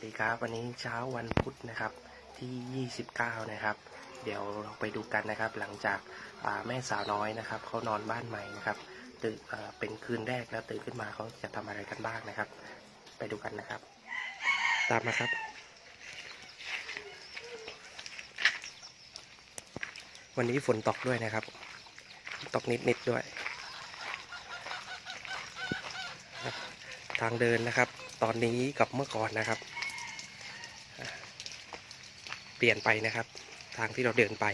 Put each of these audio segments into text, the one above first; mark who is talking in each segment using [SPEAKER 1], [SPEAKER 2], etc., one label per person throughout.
[SPEAKER 1] วัสดีครับ วันนี้เช้าวันพุธนะครับที่ 29 นะครับ เดี๋ยวเราไปดูกันนะครับ หลังจากาแม่สาวน้อยนะครับเขานอนบ้านใหม่นะครับตื่นเอ่อเป็นคืนแรกแล้วตื่นขึ้นมาเขาจะทำอะไรกันบ้างนะครับ ไปดูกันนะครับ ตามมาครับ วันนี้ฝนตกด้วยนะครับ ตกนิดๆด้วย ทางเดินนะครับ ตอนนี้กับเมื่อก่อนนะครับ เปลี่ยนไปนะครับ ทางที่เราเดินไป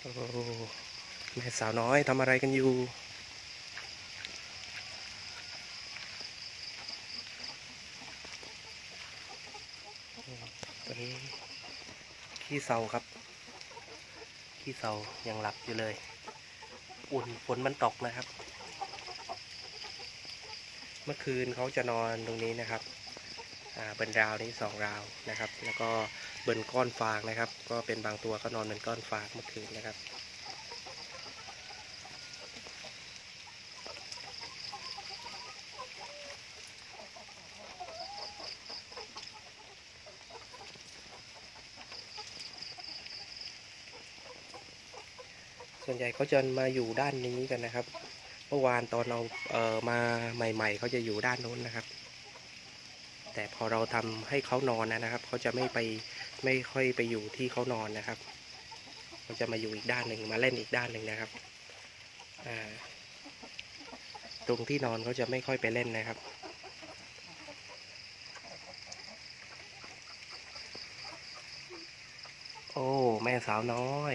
[SPEAKER 1] โอ้แม่สาวน้อยทำอะไรกันอยู่ นี้ขี้เซาครับ ขี้เซายังหลับอยู่เลย อุ่นฝนมันตกนะครับ เมื่อคืนเขาจะนอนตรงนี้นะครับอ่าบนราวนี้สองราวนะครับ แล้วก็บนก้อนฟางนะครับ ก็เป็นบางตัวก็นอนบนก้อนฟางเมื่อคืนนะครับ ส่วนใหญ่เขาจะมาอยู่ด้านนี้กันนะครับ เมื่อวานตอนเราเอ่อมาใหม่ ๆ เขาจะอยู่ด้านโน้นนะครับ แต่พอเราทำให้เขานอนนะครับเขาจะไม่ไปไม่ค่อยไปอยู่ที่เขานอนนะครับเขาจะมาอยู่อีกด้านหนึ่งมาเล่นอีกด้านหนึ่งนะครับอ่าตรงที่นอนเขาจะไม่ค่อยไปเล่นนะครับโอ้ แม่สาวน้อย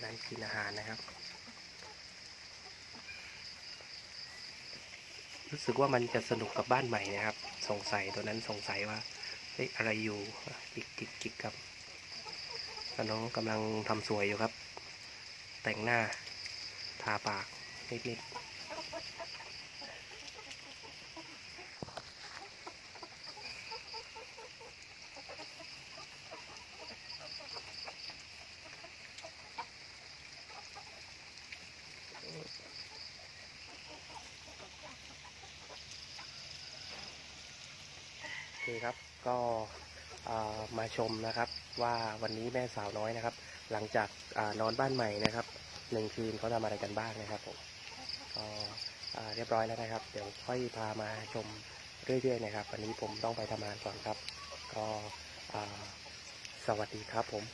[SPEAKER 1] ตัวนั้กินอาหารนะครับ รู้สึกว่ามันจะสนุกกับบ้านใหม่นะครับ สงสัยตัวนั้นสงสัยว่าเฮ้ยอะไรอยู่จิกจิกจิกครับน้องกำลังทำสวยอยู่ครับ แต่งหน้าทาปากนิดนิด เคครับก็มาชมนะครับว่าวันนี้แม่สาวน้อยนะครับ หลังจากอนอนบ้านใหม่นะครับหนึ่งคืนเขาทำอะไรกันบ้างนะครับผมก็เรียบร้อยแล้วนะครับ เดี๋ยวค่อยพามาชมเรื่อยๆนะครับ วันนี้ผมต้องไปทำงานก่อนครับ ก็สวัสดีครับผม